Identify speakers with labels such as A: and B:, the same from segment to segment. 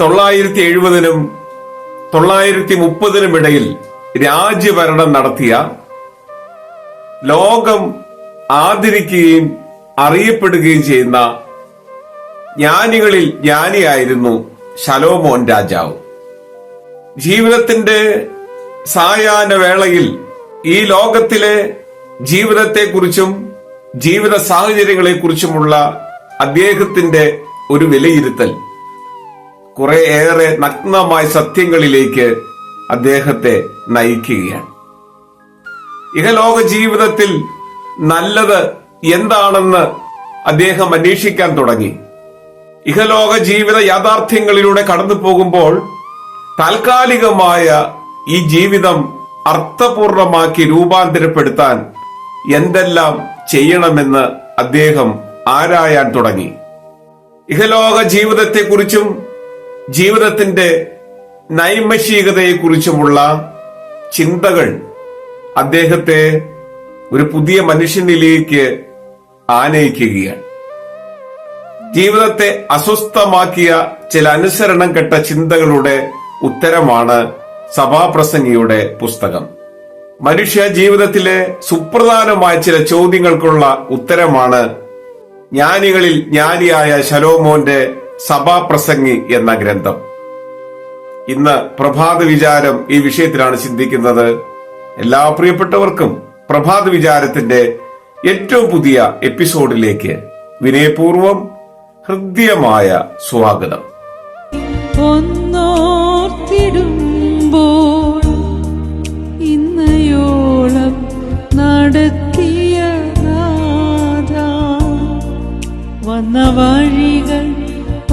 A: തൊള്ളായിരത്തി എഴുപതിനും തൊള്ളായിരത്തി മുപ്പതിനും ഇടയിൽ രാജ്യഭരണം നടത്തിയ ലോകം ആദരിക്കുകയും അറിയപ്പെടുകയും ചെയ്യുന്ന ജ്ഞാനികളിൽ ജ്ഞാനിയായിരുന്നു ശലോമോൻ രാജാവ്. ജീവിതത്തിന്റെ സായാഹ്ന വേളയിൽ ഈ ലോകത്തിലെ ജീവിതത്തെക്കുറിച്ചും ജീവിത സാഹചര്യങ്ങളെക്കുറിച്ചുമുള്ള അദ്ദേഹത്തിന്റെ ഒരു വിലയിരുത്തൽ. കുറെ ഏറെ നഗ്നമായ സത്യങ്ങളിലേക്ക് അദ്ദേഹത്തെ നയിക്കുകയാണ്. ഇഹലോക ജീവിതത്തിൽ നല്ലത് എന്താണെന്ന് അദ്ദേഹം അന്വേഷിക്കാൻ തുടങ്ങി. ഇഹലോക ജീവിത യാഥാർത്ഥ്യങ്ങളിലൂടെ കടന്നു പോകുമ്പോൾ താൽക്കാലികമായ ഈ ജീവിതം അർത്ഥപൂർണമാക്കി രൂപാന്തരപ്പെടുത്താൻ എന്തെല്ലാം ചെയ്യണമെന്ന് അദ്ദേഹം ആരായാൻ തുടങ്ങി. ഇഹലോക ജീവിതത്തെക്കുറിച്ചും ജീവിതത്തിന്റെ നൈമഷികതയെക്കുറിച്ചുമുള്ള ചിന്തകൾ അദ്ദേഹത്തെ ഒരു പുതിയ മനുഷ്യനിലേക്ക് ആനയിക്കുകയാണ്. ജീവിതത്തെ അസ്വസ്ഥമാക്കിയ ചില അനുസരണം കെട്ട ചിന്തകളുടെ ഉത്തരമാണ് സഭാപ്രസംഗിയുടെ പുസ്തകം. മനുഷ്യ ജീവിതത്തിലെ സുപ്രധാനമായ ചില ചോദ്യങ്ങൾക്കുള്ള ഉത്തരമാണ് ജ്ഞാനികളിൽ ജ്ഞാനിയായ ശലോമോന്റെ സഭാപ്രസംഗി എന്ന ഗ്രന്ഥം. ഇന്ന് പ്രഭാത വിചാരം ഈ വിഷയത്തിലാണ് ചിന്തിക്കുന്നത്. എല്ലാ പ്രിയപ്പെട്ടവർക്കും പ്രഭാത വിചാരത്തിന്റെ ഏറ്റവും പുതിയ എപ്പിസോഡിലേക്ക് വിനയപൂർവം ഹൃദ്യമായ സ്വാഗതം.
B: നടത്തിയ വന്ന വഴികൾ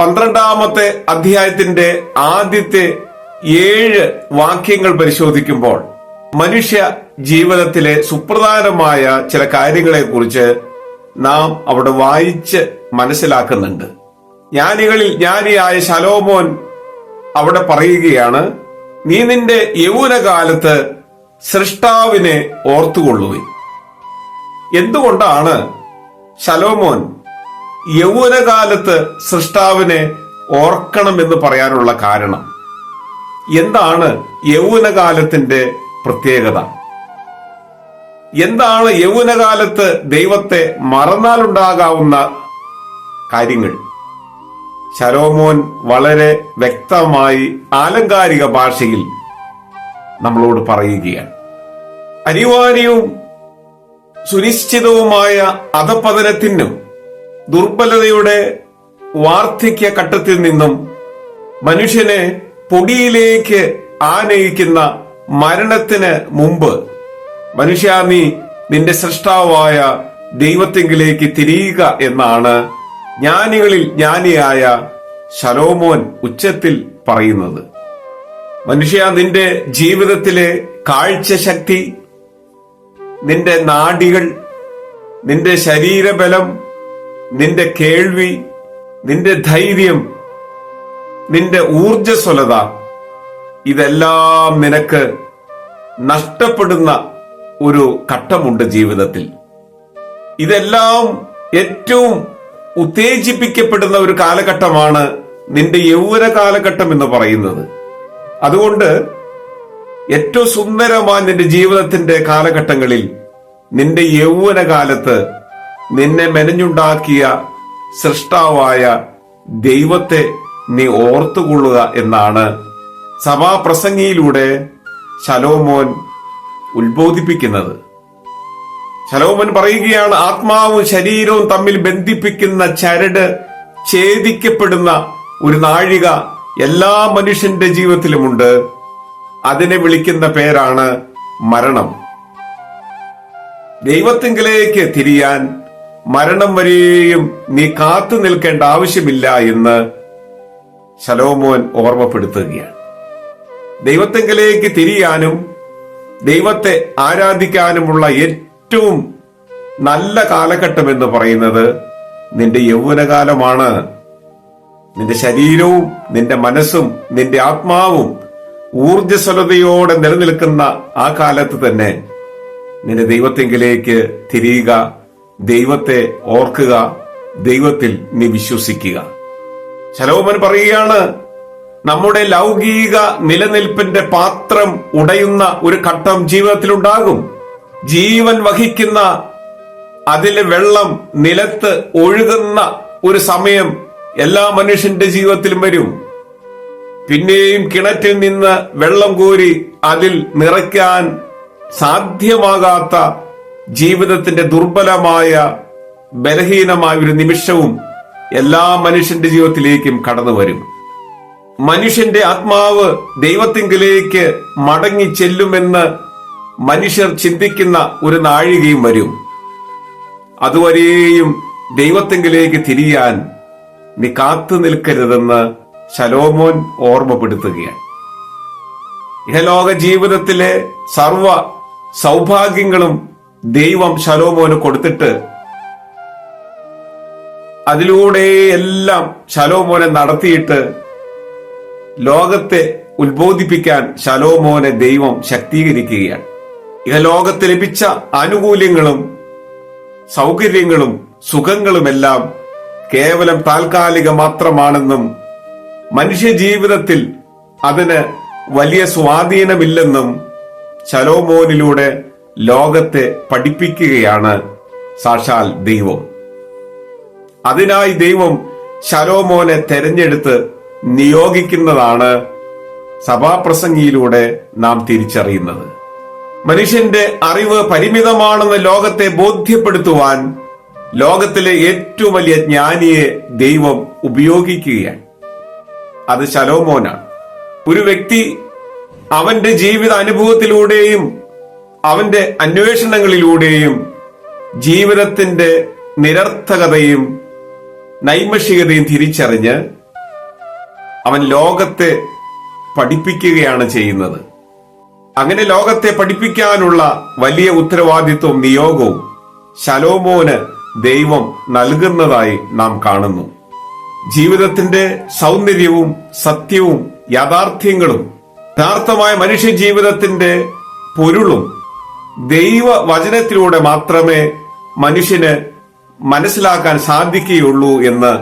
A: പന്ത്രണ്ടാമത്തെ അധ്യായത്തിന്റെ ആദ്യത്തെ ഏഴ് വാക്യങ്ങൾ പരിശോധിക്കുമ്പോൾ മനുഷ്യ ജീവിതത്തിലെ സുപ്രധാനമായ ചില കാര്യങ്ങളെക്കുറിച്ച് നാം അവിടെ വായിച്ച് മനസ്സിലാക്കുന്നുണ്ട്. ജ്ഞാനികളിൽ ജ്ഞാനിയായ ശലോമോൻ അവിടെ പറയുകയാണ് നീ നിന്റെ യൗവനകാലത്ത് സൃഷ്ടാവിനെ ഓർത്തുകൊള്ളുകയും എന്തുകൊണ്ടാണ് ശലോമോൻ യൗവനകാലത്ത് സൃഷ്ടാവിനെ ഓർക്കണം എന്ന് പറയാനുള്ള കാരണം. എന്താണ് യൗവനകാലത്തിന്റെ പ്രത്യേകത? എന്താണ് യൗവനകാലത്ത് ദൈവത്തെ മറന്നാലുണ്ടാകാവുന്ന കാര്യങ്ങൾ? ശലോമോൻ വളരെ വ്യക്തമായി ആലങ്കാരിക ഭാഷയിൽ നമ്മളോട് പറയുകയാണ്. അനിവാര്യവും സുനിശ്ചിതവുമായ അധപതനത്തിനും ദുർബലതയുടെ വാർദ്ധക്യ ഘട്ടത്തിൽ നിന്നും മനുഷ്യനെ പൊടിയിലേക്ക് ആനയിക്കുന്ന മരണത്തിന് മുമ്പ് മനുഷ്യ നീ നിന്റെ സൃഷ്ടാവായ ദൈവത്തെങ്കിലേക്ക് തിരിയുക എന്നാണ് ജ്ഞാനികളിൽ ജ്ഞാനിയായ ശലോമോൻ ഉച്ചത്തിൽ പറയുന്നത്. മനുഷ്യ നിന്റെ ജീവിതത്തിലെ കാഴ്ചശക്തി നിന്റെ നാടികൾ നിന്റെ ശരീരബലം നിന്റെ കേൾവി നിന്റെ ധൈര്യം നിന്റെ ഊർജസ്വലത ഇതെല്ലാം നിനക്ക് നഷ്ടപ്പെടുന്ന ഒരു ഘട്ടമുണ്ട് ജീവിതത്തിൽ. ഇതെല്ലാം ഏറ്റവും ഉത്തേജിപ്പിക്കപ്പെടുന്ന ഒരു കാലഘട്ടമാണ് നിന്റെ യൗവന കാലഘട്ടം എന്ന് പറയുന്നത്. അതുകൊണ്ട് ഏറ്റവും സുന്ദരമായ നിന്റെ ജീവിതത്തിന്റെ കാലഘട്ടങ്ങളിൽ നിന്റെ യൗവന കാലത്ത് നിന്നെ മെനഞ്ഞുണ്ടാക്കിയ സൃഷ്ടാവായ ദൈവത്തെ നീ ഓർത്തുകൊള്ളുക എന്നാണ് സഭാപ്രസംഗിയിലൂടെ ശലോമോൻ ഉത്ബോധിപ്പിക്കുന്നത്. ശലോമോൻ പറയുകയാണ് ആത്മാവും ശരീരവും തമ്മിൽ ബന്ധിപ്പിക്കുന്ന ചരട് ഛേദിക്കപ്പെടുന്ന ഒരു നാഴിക എല്ലാ മനുഷ്യന്റെ ജീവിതത്തിലുമുണ്ട്. അതിനെ വിളിക്കുന്ന പേരാണ് മരണം. ദൈവത്തിങ്കിലേക്ക് തിരിയാൻ മരണം വരെയും നീ കാത്തു നിൽക്കേണ്ട ആവശ്യമില്ല എന്ന് ശലോമോൻ ഓർമ്മപ്പെടുത്തുകയാണ്. ദൈവത്തെങ്കിലേക്ക് തിരിയാനും ദൈവത്തെ ആരാധിക്കാനുമുള്ള ഏറ്റവും നല്ല കാലഘട്ടം എന്ന് പറയുന്നത് നിന്റെ യൗവനകാലമാണ്. നിന്റെ ശരീരവും നിന്റെ മനസ്സും നിന്റെ ആത്മാവും ഊർജസ്വലതയോടെ നിലനിൽക്കുന്ന ആ കാലത്ത് തന്നെ നിന്റെ ദൈവത്തെങ്കിലേക്ക് തിരിയുക ദൈവത്തെ ഓർക്കുക ദൈവത്തിൽ നീ വിശ്വസിക്കുക. ശലോമൻ പറയുകയാണ് നമ്മുടെ ലൗകിക നിലനിൽപ്പിന്റെ പാത്രം ഉടയുന്ന ഒരു ഘട്ടം ജീവിതത്തിൽ ഉണ്ടാകും ജീവൻ വഹിക്കുന്ന അതിലെ വെള്ളം നിലത്ത് ഒഴുകുന്ന ഒരു സമയം എല്ലാ മനുഷ്യന്റെ ജീവിതത്തിലും വരും. പിന്നെയും കിണറ്റിൽ നിന്ന് വെള്ളം കോരി അതിൽ നിറയ്ക്കാൻ സാധ്യമാകാത്ത ജീവിതത്തിന്റെ ദുർബലമായ ബലഹീനമായ ഒരു നിമിഷവും എല്ലാ മനുഷ്യന്റെ ജീവിതത്തിലേക്കും കടന്നു വരും. മനുഷ്യന്റെ ആത്മാവ് ദൈവത്തിങ്കിലേക്ക് മടങ്ങി ചെല്ലുമെന്ന് മനുഷ്യർ ചിന്തിക്കുന്ന ഒരു നാഴികയും വരും. അതുവരെയും ദൈവത്തിങ്കിലേക്ക് തിരിയാൻ നീ കാത്തു നിൽക്കരുതെന്ന് ശലോമോൻ ഓർമ്മപ്പെടുത്തുകയാണ്. ഇഹലോക ജീവിതത്തിലെ സർവ സൗഭാഗ്യങ്ങളും ദൈവം ശലോമോന് കൊടുത്തിട്ട് അതിലൂടെ എല്ലാം ശലോമോനെ നടത്തിയിട്ട് ലോകത്തെ ഉത്ബോധിപ്പിക്കാൻ ശലോമോനെ ദൈവം ശക്തീകരിക്കുകയാണ്. ഇഹലോകത്ത് ലഭിച്ച ആനുകൂല്യങ്ങളും സൗകര്യങ്ങളും സുഖങ്ങളുമെല്ലാം കേവലം താൽക്കാലിക മാത്രമാണെന്നും മനുഷ്യ ജീവിതത്തിൽ അതിന് വലിയ സ്വാധീനമില്ലെന്നും ശലോമോനിലൂടെ ലോകത്തെ പഠിപ്പിക്കുകയാണ് സാക്ഷാൽ ദൈവം. അതിനായി ദൈവം ശലോമോനെ തെരഞ്ഞെടുത്ത് നിയോഗിക്കുന്നതാണ് സഭാപ്രസംഗിയിലൂടെ നാം തിരിച്ചറിയുന്നത്. മനുഷ്യന്റെ അറിവ് പരിമിതമാണെന്ന് ലോകത്തെ ബോധ്യപ്പെടുത്തുവാൻ ലോകത്തിലെ ഏറ്റവും വലിയ ജ്ഞാനിയെ ദൈവം ഉപയോഗിക്കുകയാണ്. അത് ശലോമോനാണ്. ഒരു വ്യക്തി അവന്റെ ജീവിത അനുഭവത്തിലൂടെയും അവന്റെ അന്വേഷണങ്ങളിലൂടെയും ജീവിതത്തിന്റെ നിരർത്ഥകതയും നൈമഷികതയും തിരിച്ചറിഞ്ഞ് അവൻ ലോകത്തെ പഠിപ്പിക്കുകയാണ് ചെയ്യുന്നത്. അങ്ങനെ ലോകത്തെ പഠിപ്പിക്കാനുള്ള വലിയ ഉത്തരവാദിത്വവും നിയോഗവും ശലോമോന് ദൈവം നൽകുന്നതായി നാം കാണുന്നു. ജീവിതത്തിന്റെ സൗന്ദര്യവും സത്യവും യാഥാർത്ഥ്യങ്ങളും യഥാർത്ഥമായ മനുഷ്യ ജീവിതത്തിന്റെ പൊരുളും ദൈവ വചനത്തിലൂടെ മാത്രമേ മനുഷ്യന് മനസ്സിലാക്കാൻ സാധിക്കുകയുള്ളൂ എന്ന്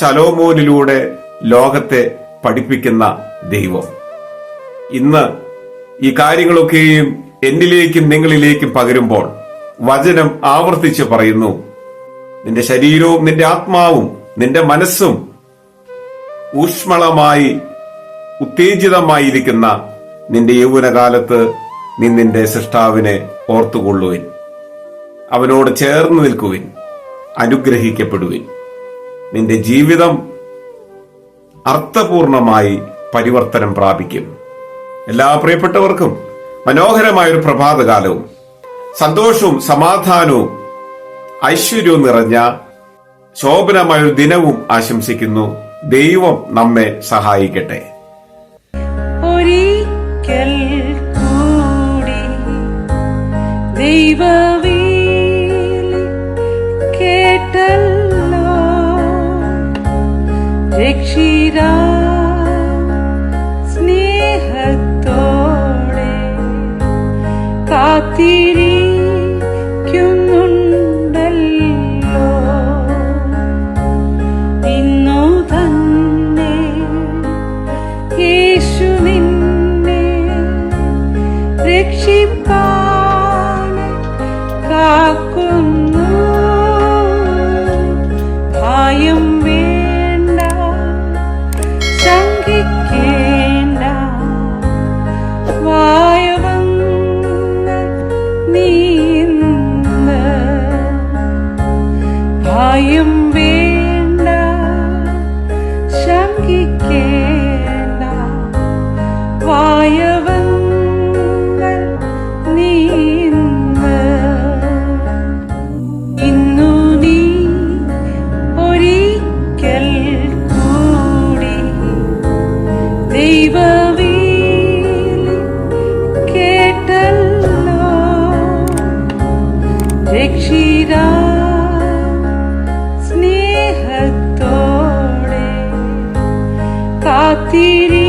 A: ശലോമോനിലൂടെ ലോകത്തെ പഠിപ്പിക്കുന്ന ദൈവം. ഇന്ന് ഈ കാര്യങ്ങളൊക്കെയും എന്നിലേക്കും നിങ്ങളിലേക്കും പകരുമ്പോൾ വചനം ആവർത്തിച്ച് പറയുന്നു നിന്റെ ശരീരവും നിന്റെ ആത്മാവും നിന്റെ മനസ്സും ഊഷ്മളമായി ഉത്തേജിതമായിരിക്കുന്ന നിന്റെ യൗവനകാലത്ത് നീ നിന്റെ സൃഷ്ടാവിനെ ഓർത്തുകൊള്ളുവിൻ. അവനോട് ചേർന്ന് നിൽക്കുവിൻ. അനുഗ്രഹിക്കപ്പെടുവിൻ. നിന്റെ ജീവിതം അർത്ഥപൂർണമായി പരിവർത്തനം പ്രാപിക്കും. എല്ലാ പ്രിയപ്പെട്ടവർക്കും മനോഹരമായ ഒരു പ്രഭാതകാലവും സന്തോഷവും സമാധാനവും ഐശ്വര്യവും നിറഞ്ഞ ശോഭനമായ ഒരു ദിനവും ആശംസിക്കുന്നു. ദൈവം നമ്മെ സഹായിക്കട്ടെ.
B: ദൈവവീലി കേട്ടല്ലോ. രക്ഷിതാ സ്നേഹത്തോടെ കാത്തിരിക്കുന്നുണ്ടല്ലോ তীরে